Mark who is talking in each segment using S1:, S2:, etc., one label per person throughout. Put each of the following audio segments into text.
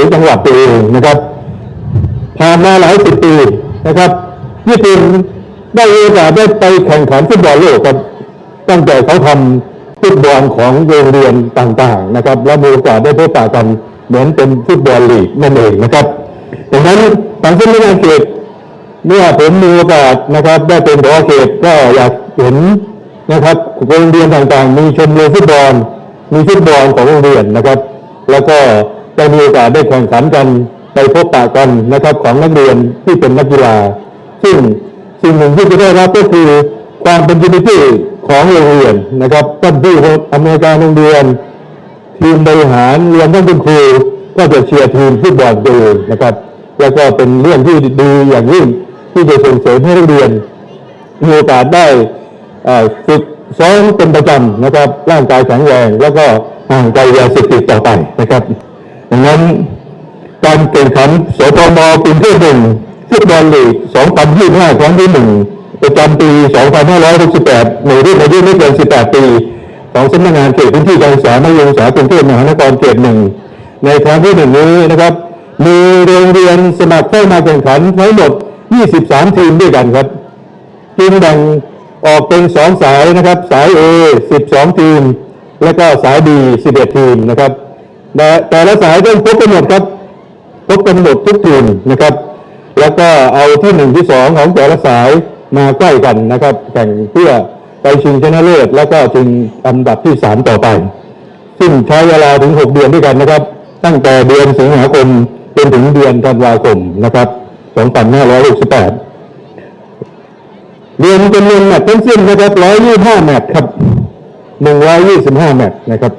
S1: รือจังหวัดตัวเองนะครับผ่านมาหลายสิบปีนะครับญี่ปุ่นได้โอกาสได้ไปแข่งขันฟุตบอลโลกครับตั้งแต่เขาทำฟุตบอลของโรงเรียนต่างๆนะครับ และมีโอกาสได้พบปะกันเหมือนเป็นฟุตบอลลีกนั่นเองนะครับดังนั้นทางสำนักงานเขตเมื่อผมมีโอกาสนะครับ ได้เป็นผอเขตก็อยากเห็นนะครับโรงเรียนต่างๆ มีชมรมฟุตบอลมีฟุตบอลของโรงเรียนนะครับ แล้วก็ ได้มีโอกาสได้แข่งขันกันไปพบปะกันนะครับของนักเรียนที่เป็นนักกีฬา ซึ่งสิ่งหนึ่งที่จะได้รับก็คือความเป็นยูนิตี้ของโรงเรียนนะครับท่านผู้อำนวยการโรงเรียน ทีมบริหารเรวมทั้งคุณครูก็จะเชียร์ทีมฟุตบอลตัวเองนะครับ แล้วก็เป็นเรื่องที่ดีอย่างยิ่งที่จะส่งเสริมให้นักเรียนมีโอกาสได้ฝึกซ้อมเป็นประจำนะครับร่างกายแข็งแรงแล้วก็ห่างไกลยาเสพติดต่อไปนะครับ ดังนั้นการแข่งขันสตมกรุงเทพหนึ่งฟุตบอลลีก2025 ครั้งที่หนึ่งประจำปี 2568 ในรุ่นอายุไม่เกิน 18 ปี ของสำนักงานเขตพื้นที่การศึกษามัธยมศึกษากรุงเทพมหานครเขตหนึ่งในครั้งที่หนึ่งนี้นะครับ มีโรงเรียนสมัครเข้ามาแข่งขันทั้งหมด 23 ทีมด้วยกันครับทีมแบ่งออกเป็นสองสายนะครับ สาย A 12 ทีม และก็สาย B 11 ทีมนะครับ และแต่ละสายต้องพบกันหมดครับพบกันหมดทุกทีมนะครับ แล้วก็เอาที่หนึ่งที่สองของแต่ละสายมาใกล้กันนะครับ แข่งเพื่อไปชิงชนะเลิศแล้วก็ชิงอันดับที่สามต่อไป ซึ่งใช้เวลาถึง6เดือนด้วยกันนะครับ ตั้งแต่เดือนสิงหาคมจนถึงเดือนธันวาคมนะครับ2568รวมจำนวนแมตช์ทั้งสิ้นนะครับ125แมตช์ครับ125แมตช์นะครับ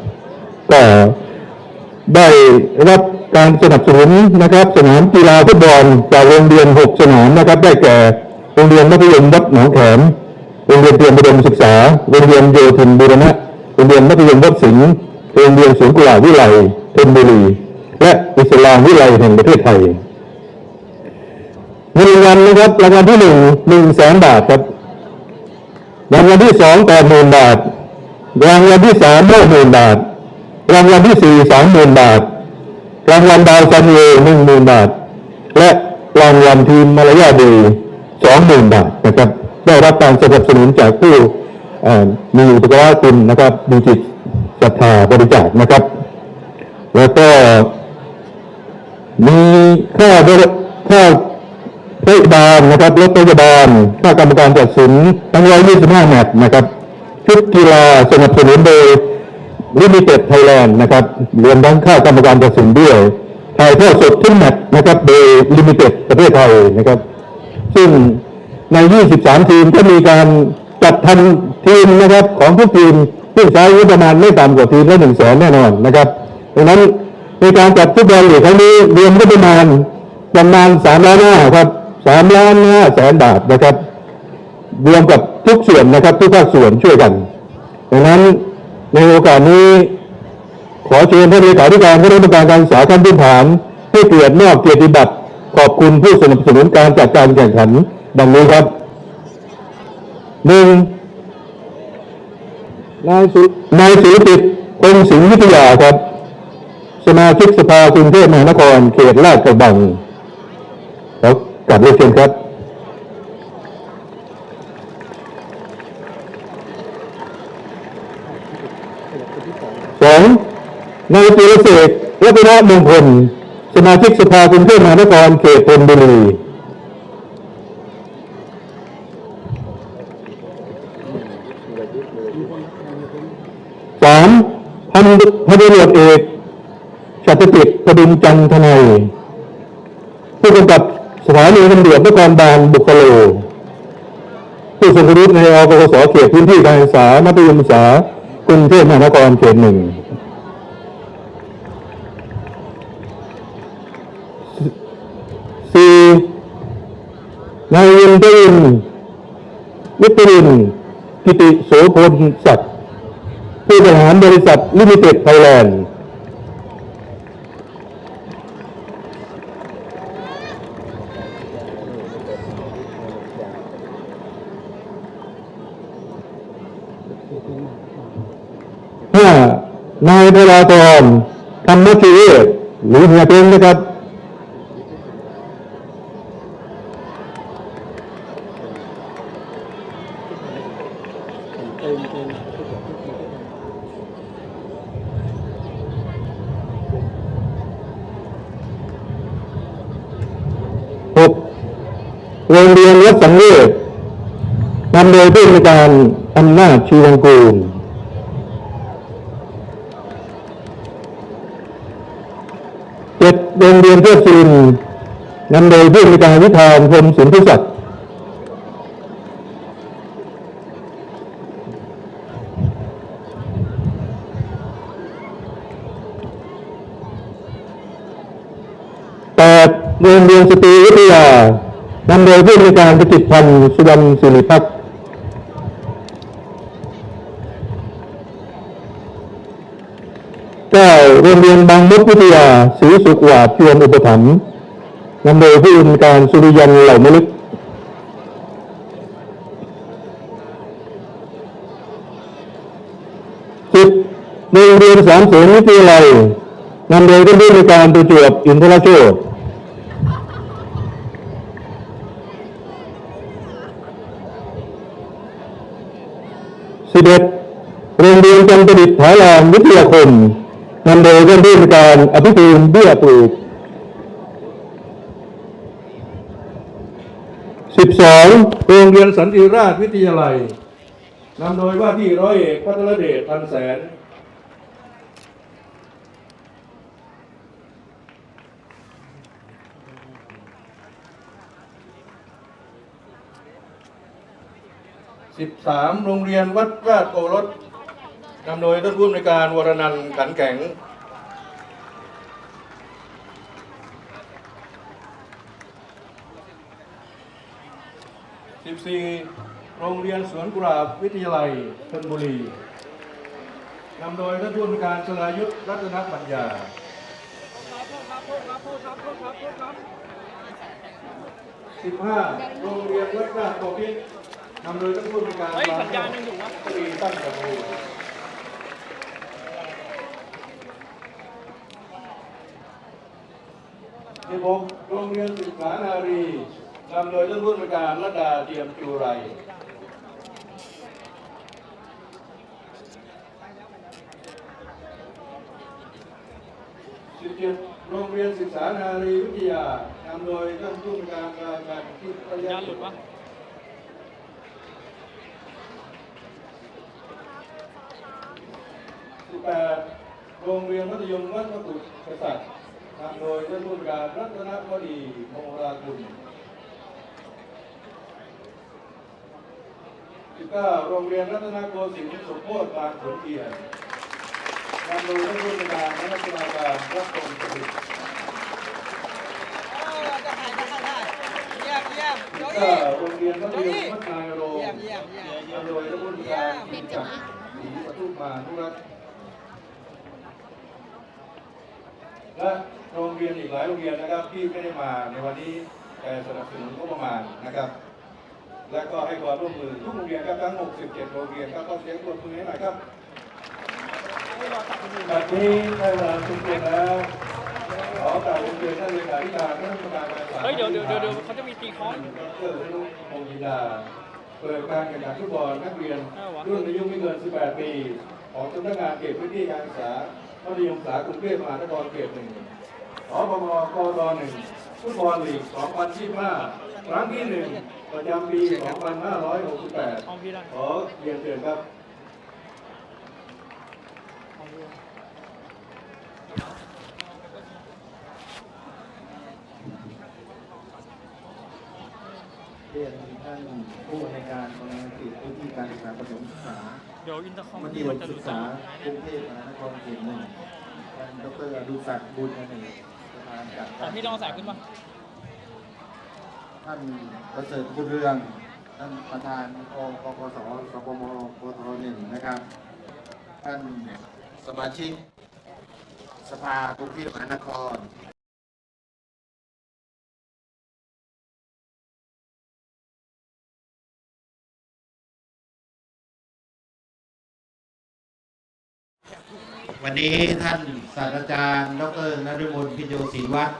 S1: ก็ ได้รับการสนับสนุนนะครับ สนามกีฬาฟุตบอลจากโรงเรียน 6 สนามนะครับ ได้แก่โรงเรียนมัธยมวัดหนองแขมโรงเรียนเตรียมอุดมศึกษาโรงเรียนโยธินบูรณะโรงเรียนมัธยมวัดสิงห์โรงเรียนสวนกุหลาบวิไลธนบุรี และอิสลามวิไลแห่งประเทศไทยเงินรางวัลนะครับรางวัลที่หนึ่งหนึ่งแสนบาทครับรางวัลที่สองแปดหมื่นบาทรางวัลที่สามห้าหมื่นบาท รางวัลที่สี่สามหมื่นบาท รางวัลดาวซันเวหนึ่งหมื่นบาท และรางวัลทีมมารยาทดีสองหมื่นบาทนะครับ ได้รับการสนับสนุนจากผู้มีอุปการะคุณนะครับมีจิตศรัทธาบริจาคนะครับ แล้วก็มีค่าบริค่าพยาบาลนะครับรถพยาบาลค่ากรรมการตัดสินทั้ง125แมตช์นะครับชุดกีฬาสนับสนุนโดย ลิมิเต็ดไทยแลนด์นะครับรวมทั้งค่ากรรมการตัดสินด้วยถ่ายทอดสดทุกแมตช์นะครับโดยลิมิเต็ดประเทศไทยนะครับ ซึ่งใน 23 ทีมก็มีการจัดทำทีมนะครับของทุกทีมซึ่งใช้งบประมาณไม่ต่ำกว่าทีมละหนึ่งแสนแน่นอนนะครับดังนั้นในการจัดฟุตบอลลีกครั้งนี้รวมงบประมาณประมาณสามล้านห้าครับสามล้านห้าแสนบาทนะครับ รวมกับทุกส่วนนะครับ ทุกภาคส่วนช่วยกันดังนั้น ในโอกาสนี้ ขอเชิญท่านเลขาธิการคณะกรรมการการศึกษาขั้นพื้นฐานให้เกียรติมอบเกียรติบัตรขอบคุณผู้สนับสนุนการจัดการแข่งขันดังนี้ครับหนึ่งนายสุนายศิริปิตคงสิงห์วิทยาครับ สมาชิกสภากรุงเทพมหานครเขตลาดกระบังขอกลับเรียนเชิญครับ สองนายจิรเสกรัตนมงคลสมาชิกสภากรุงเทพมหานครเขตธนบุรีสามพันพันตำรวจเอกชัตติตพดุงจันทนายผู้กำกับสถานีตำรวจนครบาลบุคโลผู้ทรงคุณวุฒิในอกสเขตพื้นที่การศึกษามัธยมศึกษา รุงเทพมหานครเขตหนึ่งสี่นายวินเดนวิตรินกิติโสพลศักดิ์ผู้บริหารบริษัทลิมิเต็ดไทยแลนด์ ห้านายธราธรธรรมชีเวศ
S2: หรือเฮียเต็งนะครับหกโรงเรียนวัดสังเวชนำโดยผู้อำนการอำนาจชีวังกูล เจ็ด โรงเรียนเพื่อซีนนำโดยผู้อำนวยการวิทานพรมสินทุศักดิ์แปดโรงเรียนสตรีวิทยานำโดยผู้อำนวยการประกิตพันธ์สุวรรณสิริพักดิ์เก้า โรงเรียนบางมดวิทยาศรีสุขวาดเพียรอุปถัมภ์นำโดยผู้อำนการสุริยันเหล่ามลึกสิบโรงเรียนสามเสนวิทยาลัยนำโดยท่านผู้อำนการประจวบอินทรโชตสิบเอ็ดโรงเรียนจันทดิตถาวรวิทยาคม นำโดยท่านผู้อำนวยการอภิภูมิเบี้ยปลูกสิบสองโรงเรียนสันติราชวิทยาลัยนำโดยว่าที่ร้อยเอกพัทรเดชพันแสนสิบสามโรงเรียนวัดราชโอรส นำโดยท่านผู้อำนวยการวรนันท์ขันแข็ง 14 โรงเรียนสวนกุหลาบวิทยาลัยธนบุรี นำโดยท่านผู้อำนวยการชลายุทธรัตนปัญญา15 โรงเรียนวัดราชโกพินนำโดยท่านผู้อำนวยการ
S3: เฮ้ยสัญญาณยังอยู่วะ
S2: ตั้งกระทู 16โรงเรียนศิษษานารีนำโดยท่านผู้บริการระดาเตรียมจูไรสิบเจ็ดโรงเรียนศิษษานารีวิทยานำโดยท่านผู้บริการราการทิ
S3: พ
S2: ยา
S3: หลุดวะ
S2: สิบแปดโรงเรียนมัธยมวัดพระบุตรกษัตริย์ นำโดยท่านผู้อำนวยการรัตนวดีมงรากุลสิบเก้าโรงเรียนรัตนโกสินทร์สมโพธิบางขุนเทียนนำโดยท่านผู้อำนวยการนักนาการรัตนสมิทธิ์
S4: จะถ่ายจะถ่ายได้เยี่ยมเยี่ยมโจ
S2: ก็
S4: อี้
S2: โรงเรียนมัธยมวัดนายโรง
S4: เยี่ยมเยี่ยมเยี่ยม
S2: นำโดยท่านผู้อำนวยการศรีจักรศรีปทุมมานุรัตน์และ โรงเรียนอีกหลายโรงเรียนนะครับที่ไม่ได้มาในวันนี้แต่สนับสนุนงบประมาณนะครับ และก็ให้ความร่วมมือทุกโรงเรียนครับทั้ง 67 โรงเรียนครับก็เสียงปรบมือให้หน่อยครับแบบนี้ได้เวลาทุกคนแล้วขอกราบเรียนท่านเลขาธิการท่านประธานการศึกษา
S3: เฮ้ยเดี๋ยวเดี๋ยวเดี๋ยวเดี๋ยวเขาจะมีตีคอน
S2: ดรวิรุธพงศ์ยินดาเปิดการแข่งขันฟุตบอลนักเรียนรุ่นอายุไม่เกิน 18 ปี ของสำนักงานเขตพื้นที่การศึกษามัธยมศึกษากรุงเทพมหานครเขตหนึ่ง อปมกตหนึ่งฟุตบอลลีก 2025 ครั้งที่หนึ่งประจำปี 2568
S3: ห้องพี่ได้
S2: ขอเรียนเชิญครับ
S5: เรียนท่านผู้ในวยการบริหารกิจพื้นที่การศึกษาประถมศึกษา
S3: เดี๋ยวอินเตอร์คอม
S5: มัธ
S3: ที่
S5: ย
S3: มัน
S5: ม
S3: จะห
S5: ศึ
S3: ลุ
S5: ก
S3: ด
S5: ษากรุงเทพมหานครเขตหนึ่งท่านดรอดุศักดิ์บุญอเนก ประธานจัด
S3: ของพี่ลองใส่ขึ้นมา
S5: ท่านประเสริฐบุญเรืองท่านประธานองปปสสปมปทหนึ่งนะครับ ท่านสมาชิก สภากรุงเทพมหานคร วันนี้ท่านศาสตราจารย์ ดรนฤมลพิโยศรีวัฒน์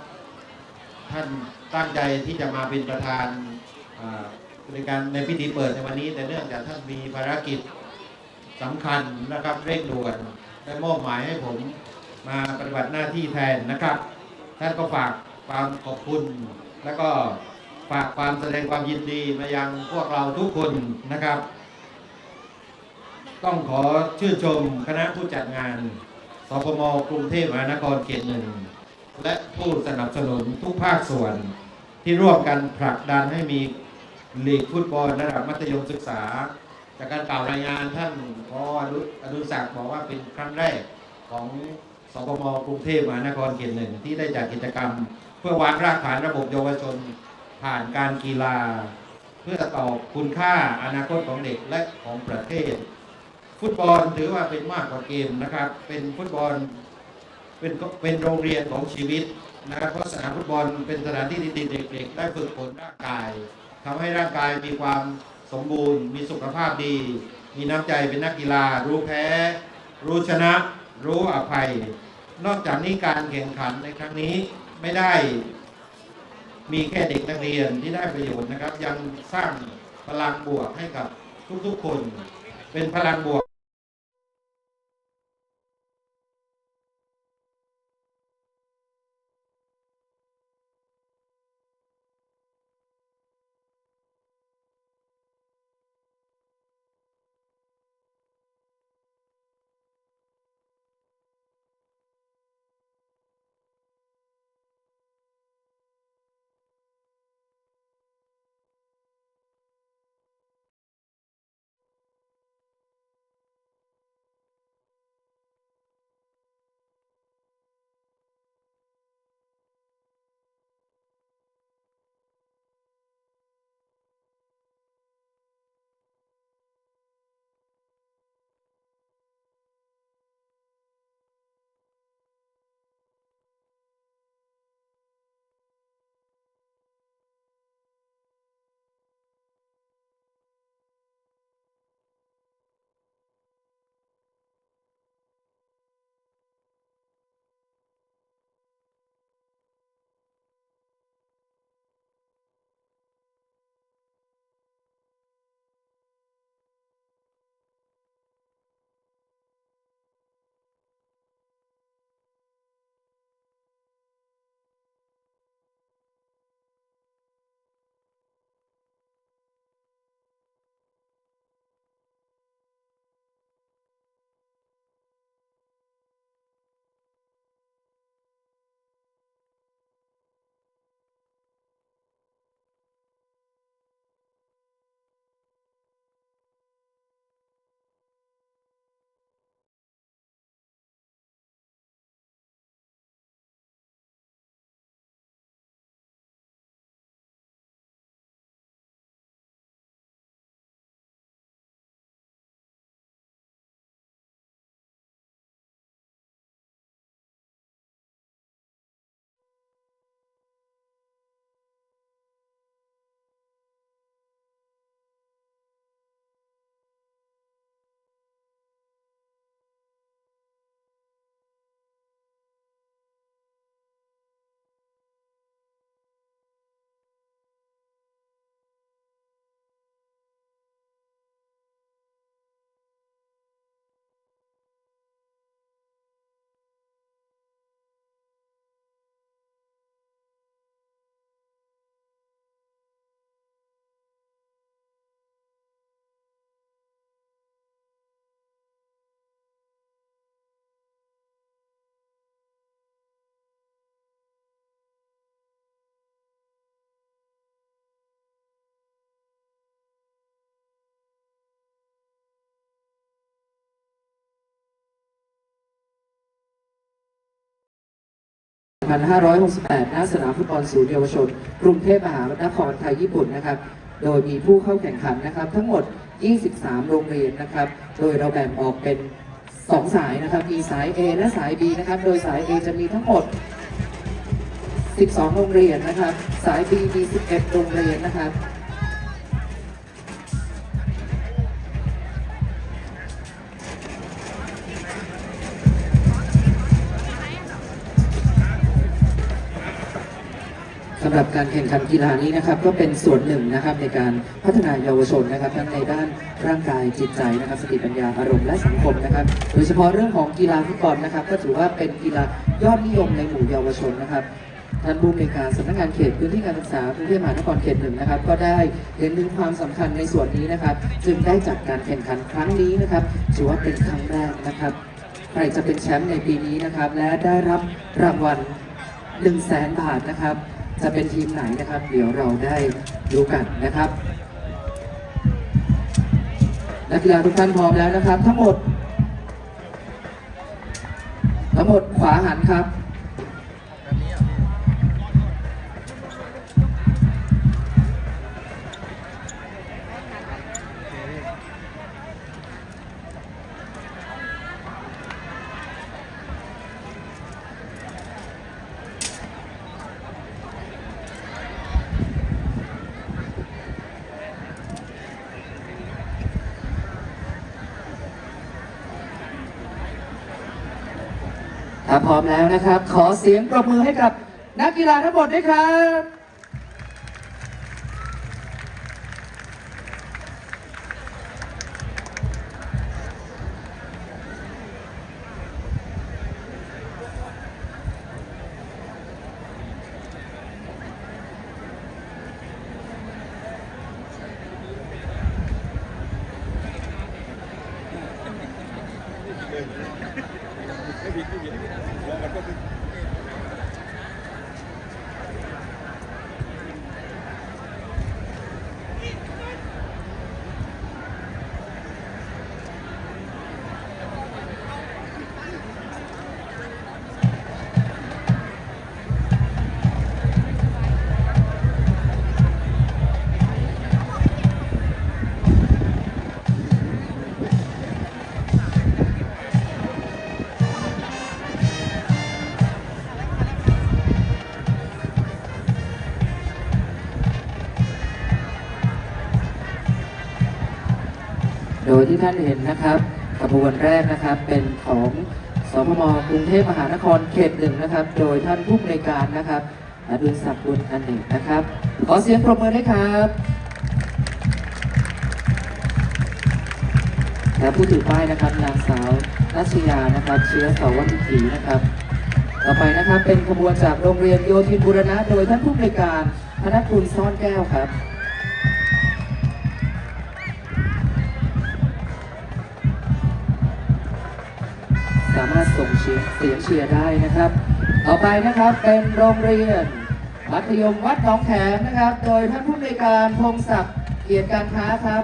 S5: ท่านตั้งใจที่จะมาเป็นประธานในการในพิธีเปิดในวันนี้ แต่เนื่องจากท่านมีภารกิจสำคัญนะครับเร่งด่วนได้มอบหมายให้ผมมาปฏิบัติหน้าที่แทนนะครับ ท่านก็ฝากความขอบคุณ แล้วก็ฝากความแสดงความยินดีมายังพวกเราทุกคนนะครับ ต้องขอชื่นชมคณะผู้จัดงานสพมกรุงเทพมหานครเขตหนึ่งและผู้สนับสนุนทุกภาคส่วน ที่ร่วมกันผลักดันให้มีลีกฟุตบอลระดับมัธยมศึกษา จากการกล่าวรายงานท่านพออนุอนุศักดิ์บอกว่าเป็นครั้งแรกของสพมกรุงเทพมหานครเขตหนึ่งที่ได้จัดกิจกรรม เพื่อวางรากฐานระบบเยาวชน ผ่านการกีฬา เพื่อตอบคุณค่าอนาคตของเด็กและของประเทศ ฟุตบอลถือว่าเป็นมากกว่าเกมนะครับ เป็นฟุตบอลเป็นเป็นโรงเรียนของชีวิตนะครับเพราะสนามฟุตบอลเป็นสถานที่ที่เด็กๆ ได้ฝึกฝนร่างกายทำให้ร่างกายมีความสมบูรณ์ มีสุขภาพดี มีน้ำใจเป็นนักกีฬา รู้แพ้ รู้ชนะ รู้อภัย นอกจากนี้การแข่งขันในครั้งนี้ไม่ได้มีแค่เด็กนักเรียนที่ได้ประโยชน์นะครับ ยังสร้างพลังบวกให้กับทุกๆคน เป็นพลังบวก
S6: 1568 ณ สนามฟุตบอลศูนย์เยาวชน กรุงเทพมหานครไทยญี่ปุ่นนะครับ โดยมีผู้เข้าแข่งขันนะครับ ทั้งหมด 23 โรงเรียนนะครับ โดยเราแบ่งออกเป็น 2 สายนะครับ มีสาย A และสาย B นะครับ โดยสาย A จะมีทั้งหมด 12 โรงเรียนนะครับ สาย B มี 11 โรงเรียนนะครับำหรับการแข่งขันกีฬานี้นะครับ ก็เป็นส่วนหนึ่งนะครับในการพัฒนาเยาวชนนะครับทั้งในด้านร่างกายจิตใจนะครับสติปัญญาอารมณ์และสังคมนะครับ โดยเฉพาะเรื่องของกีฬาฟุตบอลนะครับ ก็ถือว่าเป็นกีฬายอดนิยมในหมู่เยาวชนนะครับท่านผู้ในการสำนักงานเขตพื้นที่การศึกษากรุงเทพมหานครเขตหนึ่งนะครับ ก็ได้เห็นถึงความสำคัญในส่วนนี้นะครับ จึงได้จัดการแข่งขันครั้งนี้นะครับถือว่าเป็นครั้งแรกนะครับใครจะเป็นแชมป์ในปีนี้นะครับ และได้รับรางวัล1 0 0 0 0แสนบาทนะครับ จะเป็นทีมไหนนะครับ เดี๋ยวเราได้รู้กันนะครับนักกีฬาทุกท่านพร้อมแล้วนะครับ ทั้งหมด ทั้งหมดขวาหันครับ ร้อมแล้วนะครับ ขอเสียงปรบมือให้กับนักกีฬาทั้งหมดด้วยครับ ยที่ท่านเห็นนะครับขบวนแรกนะครับเป็นของสพมกรุงเทพมหานครเขตหนึ่งนะครับ โดยท่านผู้อำนการนะครับอดุลศักดิ์บุญอันหนึ่งนะครับ ขอเสียงปรบมือด้วยครับและผู้ถือป้ายนะครับนางสาวนัชยานะครับ เชื้อสาวัตถีนะครับ ต่อไปนะครับเป็นขบวนจากโรงเรียนโยธินบุรณะ โดยท่านผู้อำนการธนกุลซ่อนแก้วครับ เสียงเชียร์ได้นะครับ ต่อไปนะครับเป็นโรงเรียนมัธยมวัดหนองแขมนะครับ โดยท่านผู้อำนการพงศักดิ์เกียรติการค้าครับ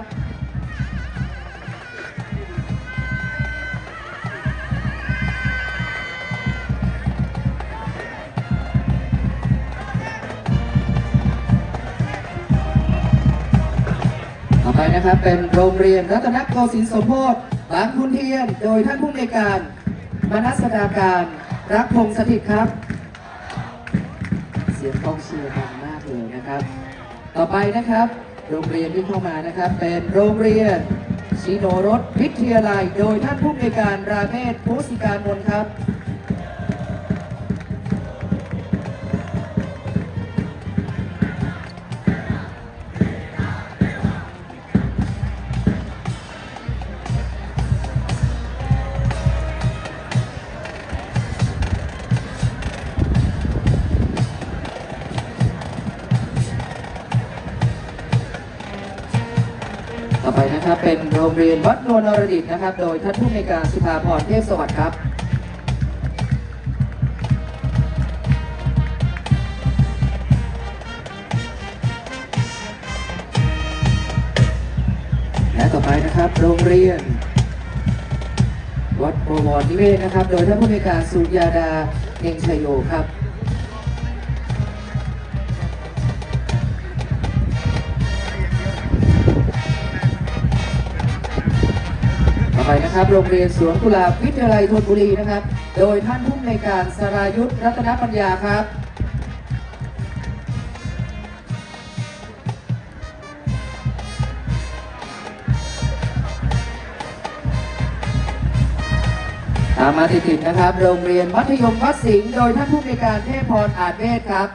S6: ต่อไปนะครับเป็นโรงเรียนรัตนโกสินทร์สมโพธิบางคุณเทียน โดยท่านผู้อำนการ มนัสดาการ รักพงษ์สถิตครับ เสียงกองเชียร์ดังมากเลยนะครับ ต่อไปนะครับ โรงเรียนที่เข้ามานะครับ เป็นโรงเรียนชิโนรสวิทยาลัย โดยท่านผู้อำนวยการราเมศภูสิการมนครับ นะครับ เป็นโรงเรียนวัดนวลนรดิตนะครับ โดยท่านผู้อำนการสุภาพรเทพสวัสดิ์ครับและต่อไปนะครับ โรงเรียน วัดบวรนิเวศนะครับ โดยท่านผู้อำนการสุยาดาเฮงชยโยครับ นะครับ โรงเรียนสวนกุหลาบวิทยาลัยธนบุรีนะครับ โดยท่านผู้อำนการสรายุทธรัตนปัญญาครับตามมาติดๆนะครับ โรงเรียนมัธยมวัดสิงห์โดยท่านผู้อำนการเทพพรอาจเวศครับ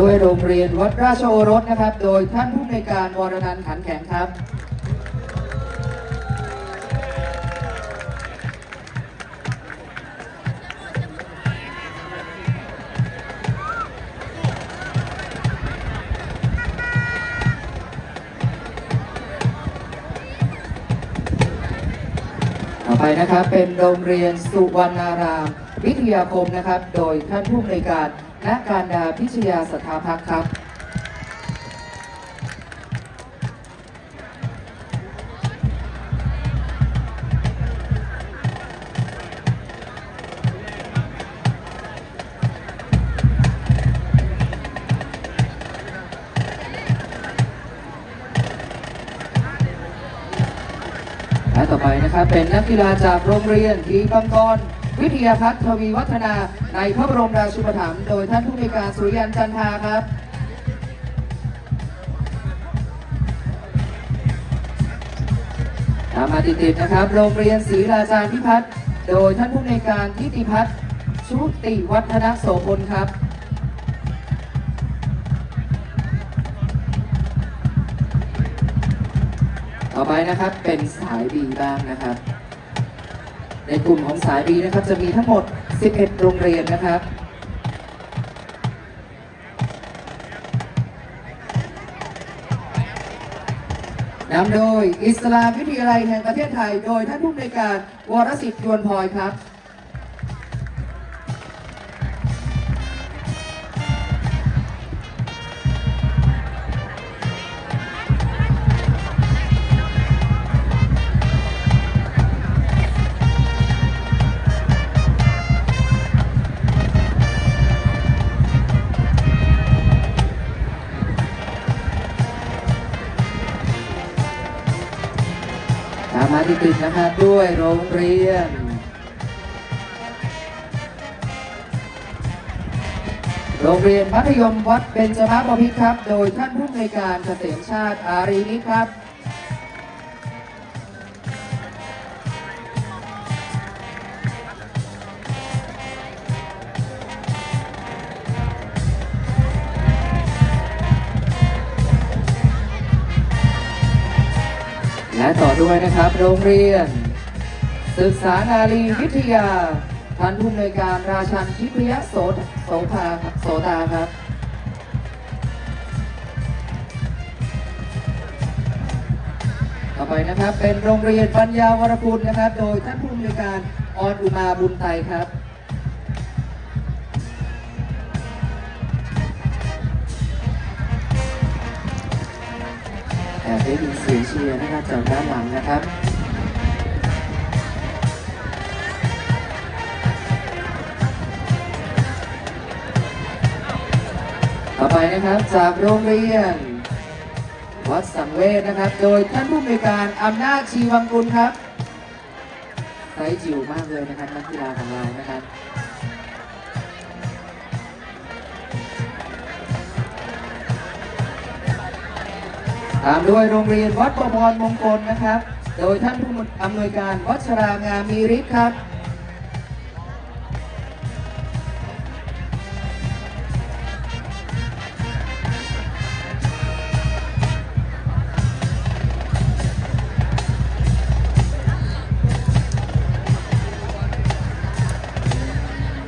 S6: ด้วยโรงเรียนวัดราชโอรสนะครับ โดยท่านผู้ในการวรนันท์ขันแข็งครับต่อไปนะครับเป็นโรงเรียนสุวรรณารามวิทยาคมนะครับ โดยท่านผู้อำนการ ณการดาพิชยาสถาพักครับและต่อไปนะครับเป็นนักกีฬาจากโรงเรียนทีปังกร วิทยาพัฒน์ทวีวัฒนาในพระบรมราชูปถัมภ์โดยท่านผู้ในการสุริยันจันทาครับตามมาติดๆนะครับ โรงเรียนศรีราชาพิพัฒน์โดยท่านผู้ในการทิติพัฒน์ชุติวัฒนโสพลครับต่อไปนะครับเป็นสาย B บ้างนะครับ ในกลุ่มของสาย B นะครับจะมีทั้งหมด 11 โรงเรียนนะครับนำโดยอิสลามวิทยาลัยแห่งประเทศไทย โดยท่านผู้อำนวยการวรสิทธิ์ยวนพลอยครับ ติดๆนะครับด้วยโรงเรียน โรงเรียนมัธยมวัดเบญจมาบพิตรครับ โดยท่านผู้อำนวยการเกษมชาติอารีนิครับ ด้วยนะครับ โรงเรียน ศึกษานารีวิทยาท่านผู้อำนวยการราชันทิพยโสโสภาโสตาครับต่อไปนะครับเป็นโรงเรียนปัญญาวรคุณนะครับ โดยท่านผู้อำนวยการออนอุมาบุญไตครับ แอบได้ยินเสียงเชียร์นะครับจากด้านหลังนะครับต่อไปนะครับจากโรงเรียน วัดสังเวชนะครับ โดยท่านผู้อำนวยการอำนาจชีวังกุลครับไซส์จิ๋วมากเลยนะครับนักกีฬาของเรานะครับ ตามด้วยโรงเรียนวัดประพรมงคลนะครับ โดยท่านผู้อำนวยการวัชรางามมีฤทธิ์ครับ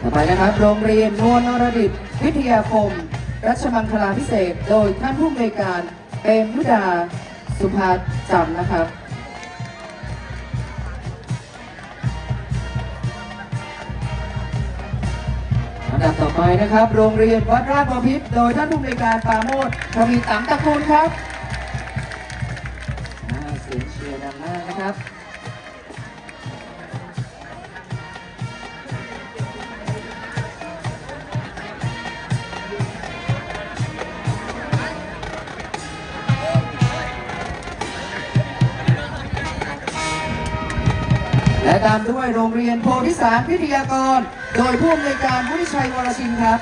S6: ต่อไปนะครับโรงเรียนนวลนรดิตวิทยาคม รัชมังคลาพิเศษ โดยท่านผู้อำนวยการ เปรมยุดาสุภาจำนะครับอันดับต่อไปนะครับ โรงเรียนวัดราชบพิตรโดยท่านผู้อำนวยการปาโมททวีตังตระกูลครับเสียงเชียร์ดังมากนะครับ ตามด้วยโรงเรียนโพธิสารพิทยากร โดยผู้อำนวยการวุฒิชัยวรชินครับ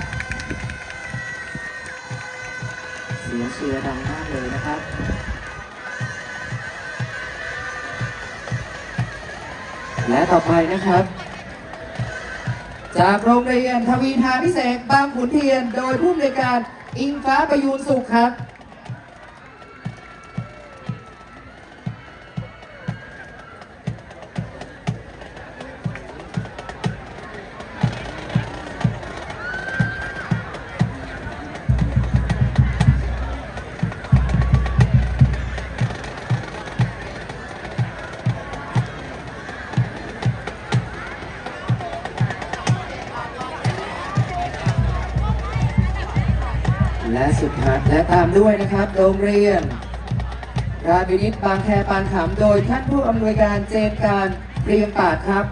S6: เสียงเชียร์ดังมากเลยนะครับและต่อไปนะครับ จากโรงเรียนทวีทาพิเศษบางขุนเทียน โดยผู้อำนวยการอิงฟ้าประยูนสุขครับ สุดหัดและตามด้วยนะครับ โรงเรียน ราชวินิตบางแคปานขำโดยท่านผู้อำนวยการเจนการเรียงปาดครับ